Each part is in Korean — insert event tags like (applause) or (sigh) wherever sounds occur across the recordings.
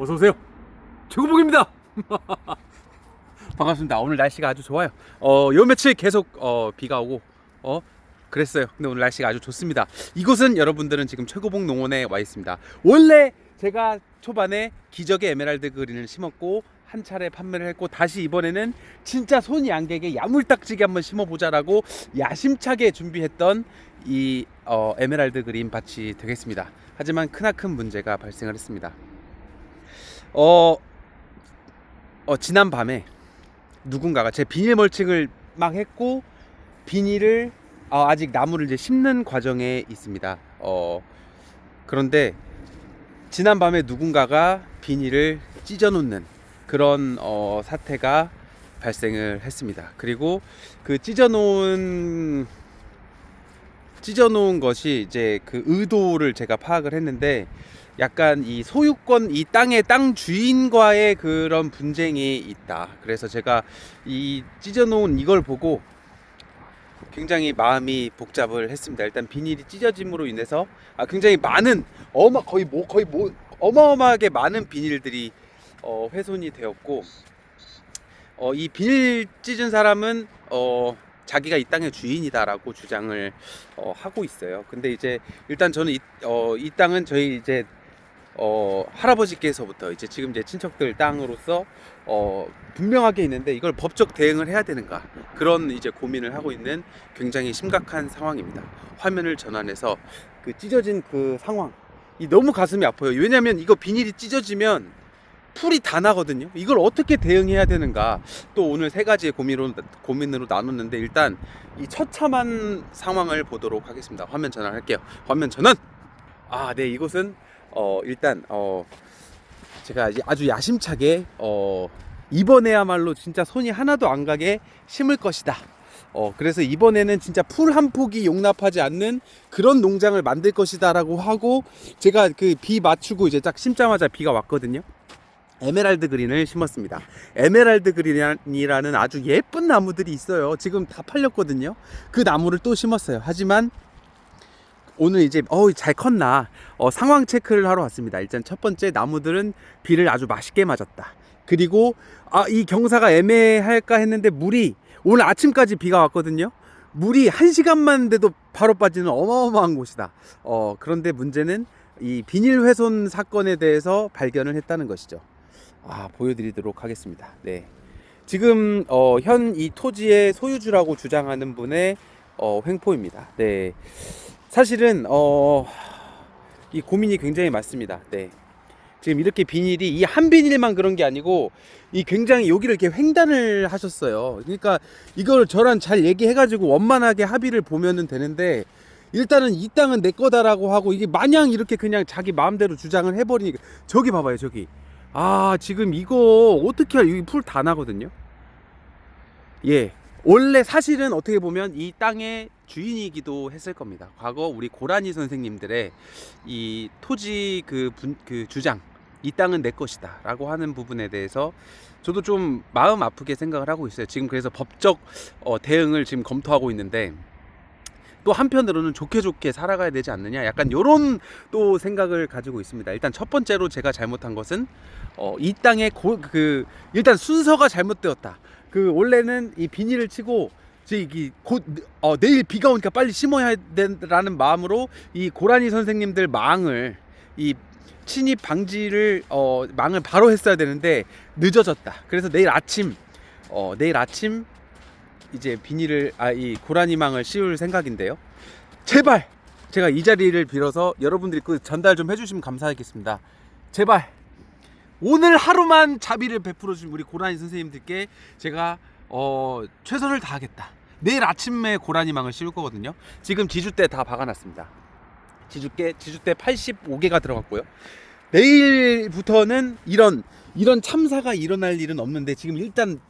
어서 오세요. 최고봉입니다. (laughs) 반갑습니다. 오늘 날씨가 아주 좋아요. 어, 요 며칠 계속 어, 비가 오고 어 그랬어요. 근데 오늘 날씨가 아주 좋습니다. 이곳은 여러분들은 지금 최고봉 농원에 와 있습니다. 원래 제가 초반에 기적의 에메랄드 그린을 심었고 한 차례 판매를 했고 다시 이번에는 진짜 손이 안 개게 야물딱지게 한번 심어보자라고 야심차게 준비했던 이 어, 에메랄드 그린 밭이 되겠습니다. 하지만 크나큰 문제가 발생을 했습니다. 어, 어 지난 밤에 누군가가 제 비닐 멀칭을 막 했고 비닐을 어, 아직 나무를 이제 심는 과정에 있습니다. 어 그런데 지난 밤에 누군가가 비닐을 찢어 놓는 그런 어, 사태가 발생을 했습니다. 그리고 그 찢어 놓은 찢어 놓은 것이 이제 그 의도를 제가 파악을 했는데 약간 이 소유권 이 땅의 땅 주인과의 그런 분쟁이 있다. 그래서 제가 이 찢어 놓은 이걸 보고 굉장히 마음이 복잡을 했습니다. 일단 비닐이 찢어짐으로 인해서 아, 굉장히 많은 어마 거의 뭐 거의 뭐 어마어마하게 많은 비닐들이 어, 훼손이 되었고 어, 이 비닐 찢은 사람은 어, 자기가 이 땅의 주인이다라고 주장을 어, 하고 있어요. 근데 이제 일단 저는 이, 어, 이 땅은 저희 이제 어, 할아버지께서부터 이제 지금 제 친척들 땅으로서 어, 분명하게 있는데 이걸 법적 대응을 해야 되는가 그런 이제 고민을 하고 있는 굉장히 심각한 상황입니다. 화면을 전환해서 그 찢어진 그 상황 이 너무 가슴이 아파요. 왜냐하면 이거 비닐이 찢어지면 풀이 다 나거든요. 이걸 어떻게 대응해야 되는가 또 오늘 세 가지의 고민으로 고민으로 나눴는데 일단 이 처참한 상황을 보도록 하겠습니다. 화면 전환할게요. 화면 전환. 아, 네 이곳은 어 일단 어 제가 아주 야심차게 어 이번에야말로 진짜 손이 하나도 안 가게 심을 것이다. 어 그래서 이번에는 진짜 풀한 폭이 용납하지 않는 그런 농장을 만들 것이다라고 하고 제가 그 비 맞추고 이제 딱 심자마자 비가 왔거든요. 에메랄드 그린을 심었습니다. 에메랄드 그린이라는 아주 예쁜 나무들이 있어요. 지금 다 팔렸거든요. 그 나무를 또 심었어요. 하지만 오늘 이제 어우 잘 컸나 어, 상황 체크를 하러 왔습니다. 일단 첫 번째 나무들은 비를 아주 맛있게 맞았다. 그리고 아 이 경사가 애매할까 했는데 물이 오늘 아침까지 비가 왔거든요. 물이 한 시간만 돼도 바로 빠지는 어마어마한 곳이다. 어 그런데 문제는 이 비닐 훼손 사건에 대해서 발견을 했다는 것이죠. 아 보여드리도록 하겠습니다. 네. 지금 어, 현 이 토지의 소유주라고 주장하는 분의 어, 횡포입니다. 네. 사실은 어, 이 고민이 굉장히 많습니다. 네. 지금 이렇게 비닐이 이 한 비닐만 그런 게 아니고 이 굉장히 여기를 이렇게 횡단을 하셨어요. 그러니까 이걸 저랑 잘 얘기해가지고 원만하게 합의를 보면은 되는데 일단은 이 땅은 내 거다라고 하고 이게 마냥 이렇게 그냥 자기 마음대로 주장을 해버리니까 저기 봐봐요 저기 아 지금 이거 어떻게 할 여기 풀 다 나거든요. 예. 원래 사실은 어떻게 보면 이 땅의 주인이기도 했을 겁니다. 과거 우리 고라니 선생님들의 이 토지 그, 분, 그 주장, 이 땅은 내 것이다 라고 하는 부분에 대해서 저도 좀 마음 아프게 생각을 하고 있어요. 지금 그래서 법적 어, 대응을 지금 검토하고 있는데 또 한편으로는 좋게 좋게 살아가야 되지 않느냐 약간 요런 또 생각을 가지고 있습니다. 일단 첫 번째로 제가 잘못한 것은 어, 이 땅의 고, 그 일단 순서가 잘못되었다. 그 원래는 이 비닐을 치고 저기 곧 어, 내일 비가 오니까 빨리 심어야 된다는 마음으로 이 고라니 선생님들 망을 이 침입 방지를 어, 망을 바로 했어야 되는데 늦어졌다. 그래서 내일 아침 어, 내일 아침 이제 비닐을 아 이 고라니 망을 씌울 생각인데요. 제발 제가 이 자리를 빌어서 여러분들이 그 전달 좀 해주시면 감사하겠습니다. 제발 오늘 하루만 자비를 베풀어 주신 우리 고라니 선생님들께 제가 어 최선을 다하겠다. 내일 아침에 고라니망을 씌울 거거든요. 지금 지주대 다 박아놨습니다. 지주대 지주대 85개가 들어갔고요. 내일부터는 이런 이런 참사가 일어날 일은 없는데 지금 일단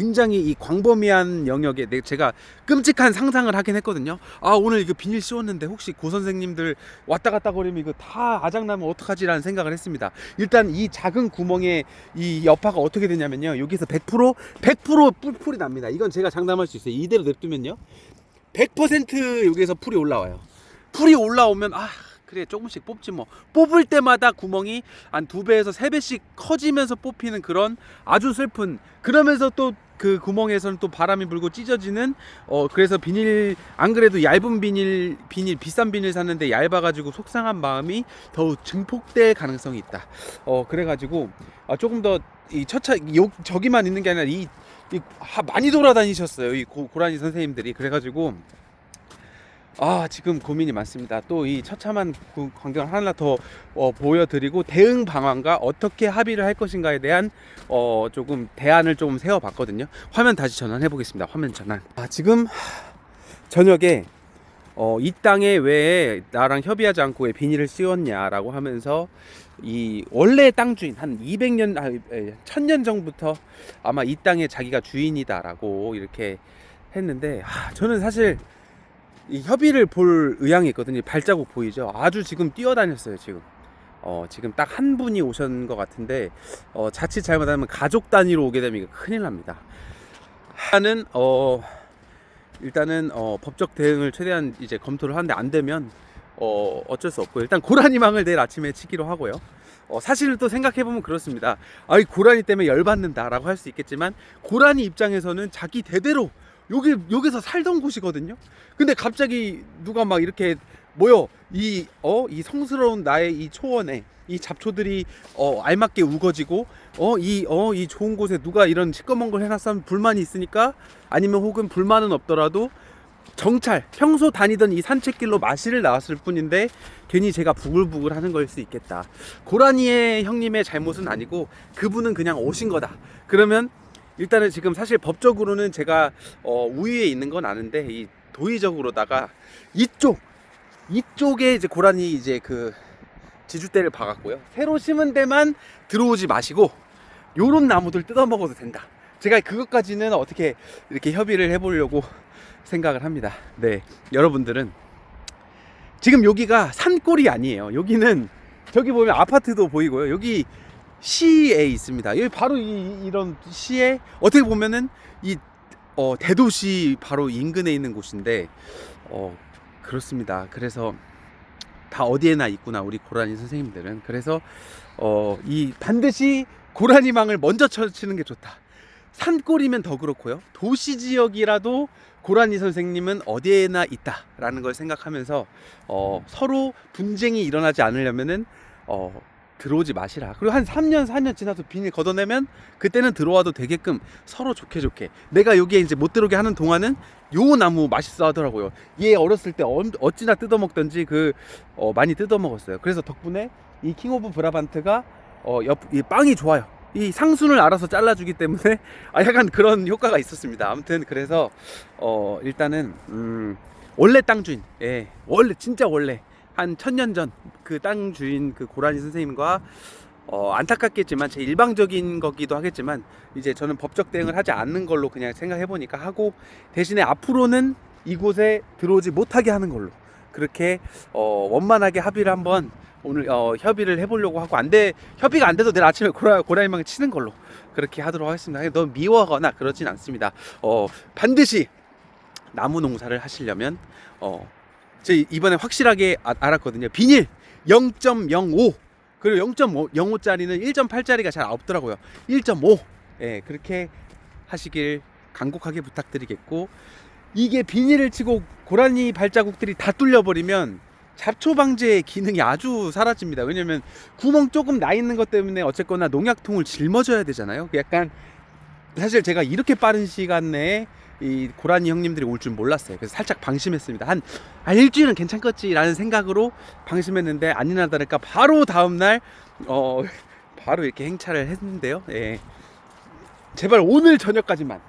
굉장히 이 광범위한 영역에 내- 제가 끔찍한 상상을 하긴 했거든요. 아 오늘 이거 비닐 씌웠는데 혹시 고 선생님들 왔다 갔다 거리면 이거 다 아작나면 어떡하지라는 생각을 했습니다. 일단 이 작은 구멍에 이 여파가 어떻게 되냐면요. 여기서 100% 100% 뿔풀이 납니다. 이건 제가 장담할 수 있어요. 이대로 냅두면요. 100% 여기에서 풀이 올라와요. 풀이 올라오면 아 그래 조금씩 뽑지 뭐 뽑을 때마다 구멍이 한 두 배에서 세 배씩 커지면서 뽑히는 그런 아주 슬픈 그러면서 또 그 구멍에서는 또 바람이 불고 찢어지는 어 그래서 비닐 안 그래도 얇은 비닐 비닐 비싼 비닐 샀는데 얇아가지고 속상한 마음이 더욱 증폭될 가능성이 있다. 어 그래가지고 아 조금 더 이 첫차 요 저기만 있는 게 아니라 이, 이 하- 많이 돌아다니셨어요 이 고, 고라니 선생님들이. 그래가지고 아 지금 고민이 많습니다. 또 이 처참한 그 광경을 하나 더 어, 보여드리고 대응 방안과 어떻게 합의를 할 것인가에 대한 어, 조금 대안을 좀 세워봤거든요. 화면 다시 전환해 보겠습니다. 화면 전환. 아 지금 저녁에 어, 이 땅에 왜 나랑 협의하지 않고 왜 비닐을 씌웠냐라고 하면서 이 원래 땅 주인 한 200년 아 1000년 전부터 아마 이 땅의 자기가 주인이다라고 이렇게 했는데 아, 저는 사실 이 협의를 볼 의향이 있거든요. 발자국 보이죠? 아주 지금 뛰어다녔어요, 지금. 어, 지금 딱 한 분이 오신 것 같은데, 어, 자칫 잘못하면 가족 단위로 오게 되면 큰일 납니다. 일단은, 어, 일단은, 어, 법적 대응을 최대한 이제 검토를 하는데 안 되면, 어, 어쩔 수 없고요. 일단 고라니망을 내일 아침에 치기로 하고요. 어, 사실은 또 생각해보면 그렇습니다. 아이, 고라니 때문에 열받는다라고 할 수 있겠지만, 고라니 입장에서는 자기 대대로 여기, 여기서 살던 곳이거든요. 근데 갑자기 누가 막 이렇게 뭐요 이어 이 성스러운 나의 이 초원에 이 잡초들이 어 알맞게 우거지고 어 이 어 이 좋은 곳에 누가 이런 시꺼먼 걸 해놨으면 불만이 있으니까 아니면 혹은 불만은 없더라도 정찰 평소 다니던 이 산책길로 마실을 나왔을 뿐인데 괜히 제가 부글부글 하는 걸 수 있겠다 고라니의 형님의 잘못은 아니고 그분은 그냥 오신 거다 그러면 일단은 지금 사실 법적으로는 제가 어, 우위에 있는 건 아는데 이 도의적으로다가 이쪽 이쪽에 이제 고라니 이제 그 지주대를 박았고요. 새로 심은 데만 들어오지 마시고 요런 나무들 뜯어 먹어도 된다. 제가 그것까지는 어떻게 이렇게 협의를 해보려고 생각을 합니다. 네, 여러분들은 지금 여기가 산골이 아니에요. 여기는 저기 보면 아파트도 보이고요. 여기 시에 있습니다. 여기 바로 이, 이런 시에 어떻게 보면은 이 어, 대도시 바로 인근에 있는 곳인데 어, 그렇습니다. 그래서 다 어디에나 있구나 우리 고라니 선생님들은 그래서 어, 이 반드시 고라니망을 먼저 쳐치는 게 좋다. 산골이면 더 그렇고요. 도시 지역이라도 고라니 선생님은 어디에나 있다라는 걸 생각하면서 어, 서로 분쟁이 일어나지 않으려면은 어, 들어오지 마시라. 그리고 한 3년, 4년 지나서 비닐 걷어내면 그때는 들어와도 되게끔 서로 좋게 좋게. 내가 여기에 이제 못 들어오게 하는 동안은 요 나무 맛있어 하더라고요. 얘 어렸을 때 엄- 어찌나 뜯어먹던지 그, 어, 많이 뜯어먹었어요. 그래서 덕분에 이 킹 오브 브라반트가 어, 옆, 이 빵이 좋아요. 이 상순을 알아서 잘라주기 때문에 아, (laughs) 약간 그런 효과가 있었습니다. 아무튼 그래서 어, 일단은 음, 원래 땅 주인, 예, 원래 진짜 원래 한 천년 전 그 땅 주인 그 고라니 선생님과 어, 안타깝겠지만 제 일방적인 거기도 하겠지만 이제 저는 법적 대응을 하지 않는 걸로 그냥 생각해 보니까 하고 대신에 앞으로는 이곳에 들어오지 못하게 하는 걸로 그렇게 어, 원만하게 합의를 한번 오늘 어, 협의를 해보려고 하고 안돼 협의가 안 돼도 내일 아침에 고라 고라니망 치는 걸로 그렇게 하도록 하겠습니다. 너무 미워하거나 그러진 않습니다. 어, 반드시 나무 농사를 하시려면 어, 제 이번에 확실하게 아- 알았거든요. 비닐 0.05 그리고 0.05짜리는 1.8짜리가 잘 없더라고요. 1.5 예, 그렇게 하시길 간곡하게 부탁드리겠고 이게 비닐을 치고 고라니 발자국들이 다 뚫려버리면 잡초 방제 기능이 아주 사라집니다. 왜냐면 구멍 조금 나 있는 것 때문에 어쨌거나 농약통을 짊어져야 되잖아요. 그 약간 사실 제가 이렇게 빠른 시간 내에 이 고라니 형님들이 올 줄 몰랐어요. 그래서 살짝 방심했습니다. 한 아, 일주일은 괜찮겠지라는 생각으로 방심했는데 아니나 다를까 바로 다음 날 어, 바로 이렇게 행차를 했는데요. 예. 제발 오늘 저녁까지만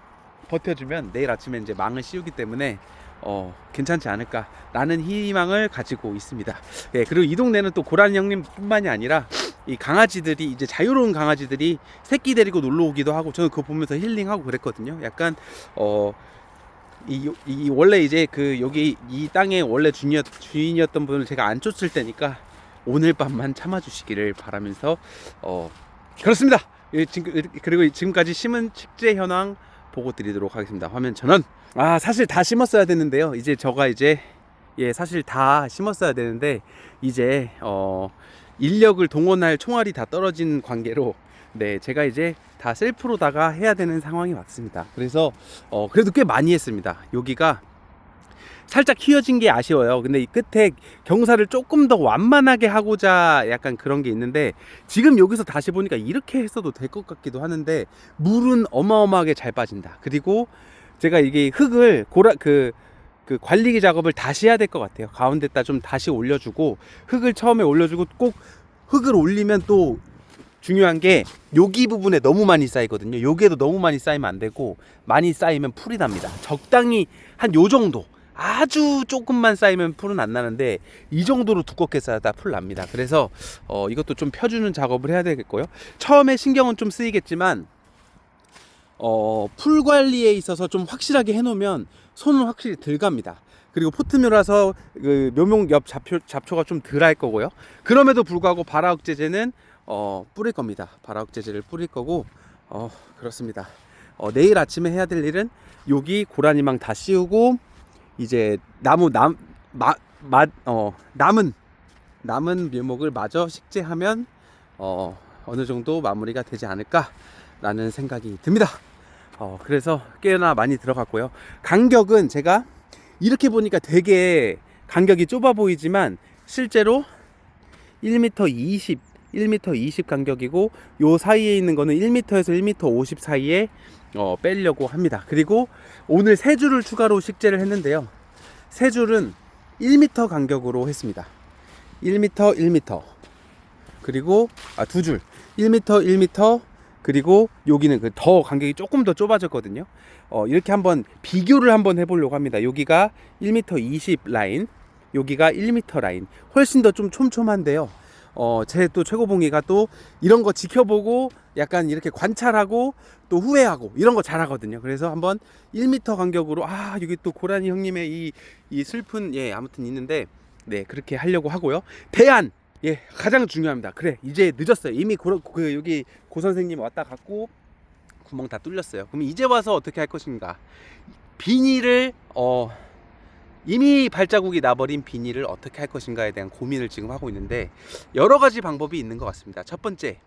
버텨주면 내일 아침에 이제 망을 씌우기 때문에 어, 괜찮지 않을까라는 희망을 가지고 있습니다. 예, 그리고 이 동네는 또 고라니 형님뿐만이 아니라 이 강아지들이 이제 자유로운 강아지들이 새끼 데리고 놀러 오기도 하고 저는 그거 보면서 힐링하고 그랬거든요. 약간 어. 이, 이 원래 이제 그 여기 이 땅의 원래 주인이었, 주인이었던 분을 제가 안 쫓을 때니까 오늘 밤만 참아주시기를 바라면서 어 그렇습니다. 예, 지금 그리고 지금까지 심은 축제 현황 보고 드리도록 하겠습니다. 화면 전원. 아 사실 다 심었어야 됐는데요. 이제 저가 이제 예, 사실 다 심었어야 되는데 이제 어 인력을 동원할 총알이 다 떨어진 관계로 네, 제가 이제 다 셀프로다가 해야 되는 상황이 왔습니다. 그래서 어 그래도 꽤 많이 했습니다. 여기가 살짝 휘어진 게 아쉬워요. 근데 이 끝에 경사를 조금 더 완만하게 하고자 약간 그런 게 있는데 지금 여기서 다시 보니까 이렇게 했어도 될 것 같기도 하는데 물은 어마어마하게 잘 빠진다. 그리고 제가 이게 흙을 고라 그, 그 관리기 작업을 다시 해야 될 것 같아요. 가운데다 좀 다시 올려주고 흙을 처음에 올려주고 꼭 흙을 올리면 또 중요한 게 여기 부분에 너무 많이 쌓이거든요. 여기에도 너무 많이 쌓이면 안 되고 많이 쌓이면 풀이 납니다. 적당히 한 요 정도 아주 조금만 쌓이면 풀은 안 나는데 이 정도로 두껍게 쌓아다 풀 납니다. 그래서 어, 이것도 좀 펴주는 작업을 해야 되겠고요. 처음에 신경은 좀 쓰이겠지만 어, 풀 관리에 있어서 좀 확실하게 해놓으면 손은 확실히 덜 갑니다. 그리고 포트묘라서 그 묘목 옆 잡초, 잡초가 좀 덜할 거고요. 그럼에도 불구하고 발화억제제는 어, 뿌릴 겁니다. 발화억제제를 뿌릴 거고 어, 그렇습니다. 어, 내일 아침에 해야 될 일은 여기 고라니망 다 씌우고 이제 나무 남 마, 마, 어, 남은 남은 묘목을 마저 식재하면 어, 어느 정도 마무리가 되지 않을까라는 생각이 듭니다. 어, 그래서 꽤나 많이 들어갔고요. 간격은 제가 이렇게 보니까 되게 간격이 좁아 보이지만 실제로 1m 20, 1m 20 간격이고 요 사이에 있는 거는 1m에서 1m 50 사이에 어, 빼려고 합니다. 그리고 오늘 세 줄을 추가로 식재를 했는데요. 세 줄은 1m 간격으로 했습니다. 1m, 1m. 그리고 아, 두 줄. 1m, 1m. 그리고 여기는 그 더 간격이 조금 더 좁아졌거든요. 어, 이렇게 한번 비교를 한번 해보려고 합니다. 여기가 1m 20 라인, 여기가 1m 라인. 훨씬 더 좀 촘촘한데요. 어, 제 또 최고봉이가 또 이런 거 지켜보고 약간 이렇게 관찰하고 또 후회하고 이런 거 잘하거든요. 그래서 한번 1m 간격으로 아 여기 또 고라니 형님의 이, 이 슬픈 예 아무튼 있는데 네 그렇게 하려고 하고요. 대안 예 가장 중요합니다. 그래 이제 늦었어요. 이미 고, 그 여기 고 선생님 왔다 갔고 구멍 다 뚫렸어요. 그럼 이제 와서 어떻게 할 것인가? 비닐을 어 이미 발자국이 나버린 비닐을 어떻게 할 것인가에 대한 고민을 지금 하고 있는데 여러 가지 방법이 있는 것 같습니다. 첫 번째,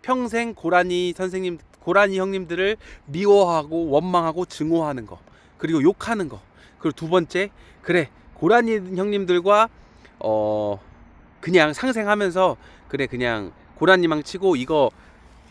평생 고라니 선생님, 고라니 형님들을 미워하고 원망하고 증오하는 거, 그리고 욕하는 거. 그리고 두 번째, 그래 고라니 형님들과 어 그냥 상생하면서 그래 그냥 고라니망 치고 이거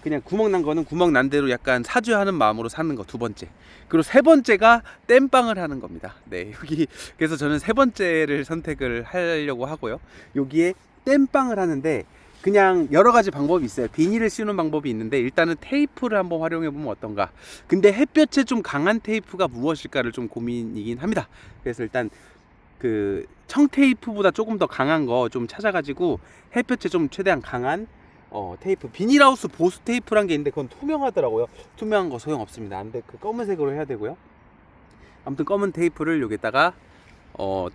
그냥 구멍 난 거는 구멍 난 대로 약간 사죄하는 마음으로 사는 거 두 번째. 그리고 세 번째가 땜빵을 하는 겁니다. 네, 여기 (laughs) 그래서 저는 세 번째를 선택을 하려고 하고요. 여기에 땜빵을 하는데 그냥 여러 가지 방법이 있어요. 비닐을 씌우는 방법이 있는데 일단은 테이프를 한번 활용해 보면 어떤가. 근데 햇볕에 좀 강한 테이프가 무엇일까를 좀 고민이긴 합니다. 그래서 일단 그 청테이프보다 조금 더 강한 거 좀 찾아가지고 햇볕에 좀 최대한 강한 어, 테이프 비닐하우스 보수 테이프란 게 있는데 그건 투명하더라고요. 투명한 거 소용 없습니다. 안돼 그 검은색으로 해야 되고요. 아무튼 검은 테이프를 여기다가 어,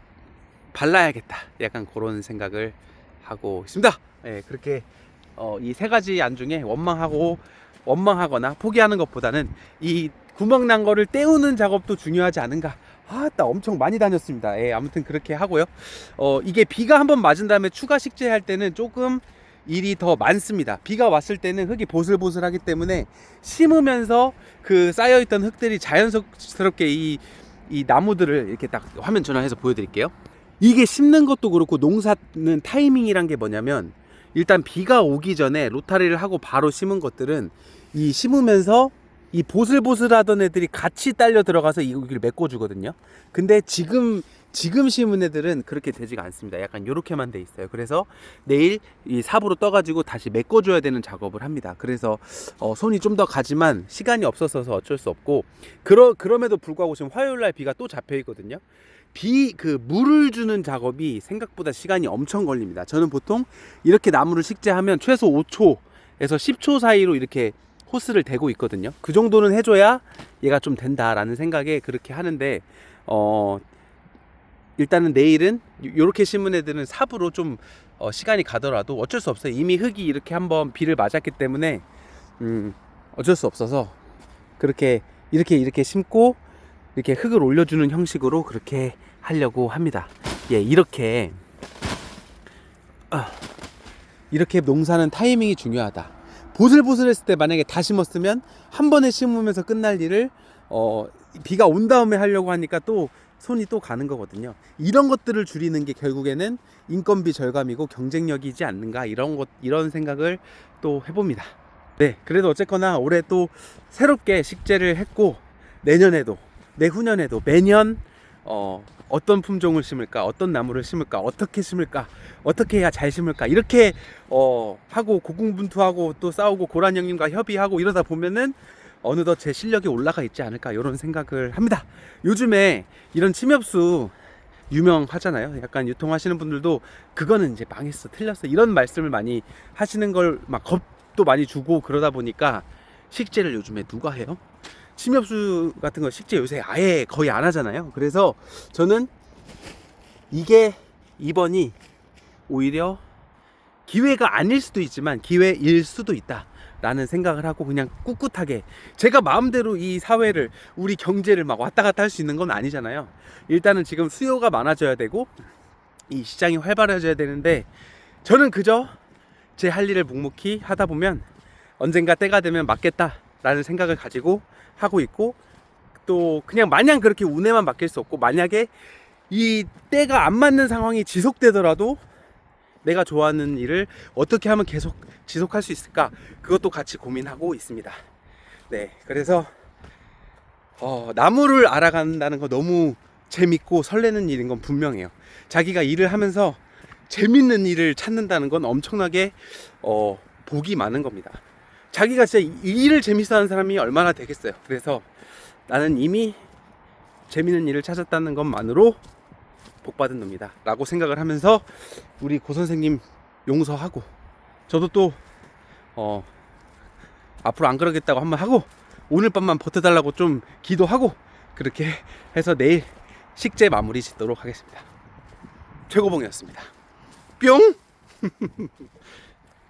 발라야겠다. 약간 그런 생각을 하고 있습니다. 예, 그렇게 어, 이 세 가지 안 중에 원망하고 원망하거나 포기하는 것보다는 이 구멍 난 거를 떼우는 작업도 중요하지 않은가. 아, 나 엄청 많이 다녔습니다. 예, 아무튼 그렇게 하고요. 어, 이게 비가 한번 맞은 다음에 추가 식재할 때는 조금 일이 더 많습니다. 비가 왔을 때는 흙이 보슬보슬하기 때문에 심으면서 그 쌓여있던 흙들이 자연스럽게 이, 이 나무들을 이렇게 딱 화면 전환해서 보여드릴게요. 이게 심는 것도 그렇고 농사는 타이밍이란 게 뭐냐면 일단 비가 오기 전에 로타리를 하고 바로 심은 것들은 이 심으면서 이 보슬보슬하던 애들이 같이 딸려 들어가서 이 여기를 메꿔주거든요. 근데 지금 지금 심은 애들은 그렇게 되지가 않습니다. 약간 요렇게만 돼 있어요. 그래서 내일 이 삽으로 떠가지고 다시 메꿔줘야 되는 작업을 합니다. 그래서 어, 손이 좀 더 가지만 시간이 없었어서 어쩔 수 없고 그러 그럼에도 불구하고 지금 화요일 날 비가 또 잡혀 있거든요. 비 그 물을 주는 작업이 생각보다 시간이 엄청 걸립니다. 저는 보통 이렇게 나무를 식재하면 최소 5초에서 10초 사이로 이렇게 호스를 대고 있거든요. 그 정도는 해줘야 얘가 좀 된다라는 생각에 그렇게 하는데 어 일단은 내일은 이렇게 심은 애들은 삽으로 좀 어, 시간이 가더라도 어쩔 수 없어요. 이미 흙이 이렇게 한번 비를 맞았기 때문에 음, 어쩔 수 없어서 그렇게 이렇게 이렇게 심고 이렇게 흙을 올려주는 형식으로 그렇게 하려고 합니다. 예, 이렇게 아, 이렇게 농사는 타이밍이 중요하다. 보슬보슬했을 때 만약에 다 심었으면 한 번에 심으면서 끝날 일을 어, 비가 온 다음에 하려고 하니까 또 손이 또 가는 거거든요. 이런 것들을 줄이는 게 결국에는 인건비 절감이고 경쟁력이지 않는가 이런 것 이런 생각을 또 해봅니다. 네, 그래도 어쨌거나 올해 또 새롭게 식재를 했고 내년에도 내후년에도 매년 어, 어떤 품종을 심을까, 어떤 나무를 심을까, 어떻게 심을까, 어떻게 해야 잘 심을까 이렇게 어, 하고 고군분투하고 또 싸우고 고란 형님과 협의하고 이러다 보면은 어느덧 제 실력이 올라가 있지 않을까 이런 생각을 합니다. 요즘에 이런 침엽수 유명하잖아요. 약간 유통하시는 분들도 그거는 이제 망했어, 틀렸어 이런 말씀을 많이 하시는 걸 막 겁도 많이 주고 그러다 보니까 식재를 요즘에 누가 해요? 침엽수 같은 거 식재 요새 아예 거의 안 하잖아요. 그래서 저는 이게 이번이 오히려 기회가 아닐 수도 있지만 기회일 수도 있다. 라는 생각을 하고 그냥 꿋꿋하게 제가 마음대로 이 사회를 우리 경제를 막 왔다 갔다 할 수 있는 건 아니잖아요. 일단은 지금 수요가 많아져야 되고 이 시장이 활발해져야 되는데 저는 그저 제 할 일을 묵묵히 하다 보면 언젠가 때가 되면 맞겠다 라는 생각을 가지고 하고 있고 또 그냥 마냥 그렇게 운에만 맡길 수 없고 만약에 이 때가 안 맞는 상황이 지속되더라도 내가 좋아하는 일을 어떻게 하면 계속 지속할 수 있을까 그것도 같이 고민하고 있습니다. 네, 그래서 어, 나무를 알아간다는 거 너무 재밌고 설레는 일인 건 분명해요. 자기가 일을 하면서 재밌는 일을 찾는다는 건 엄청나게 어, 복이 많은 겁니다. 자기가 진짜 이 일을 재밌어 하는 사람이 얼마나 되겠어요. 그래서 나는 이미 재밌는 일을 찾았다는 것만으로 복 받은 놈이다. 라고 생각을 하면서 우리 고 선생님 용서하고 저도 또 어, 앞으로 안 그러겠다고 한번 하고 오늘 밤만 버텨달라고 좀 기도하고 그렇게 해서 내일 식재 마무리 짓도록 하겠습니다. 최고봉이었습니다. 뿅! (laughs)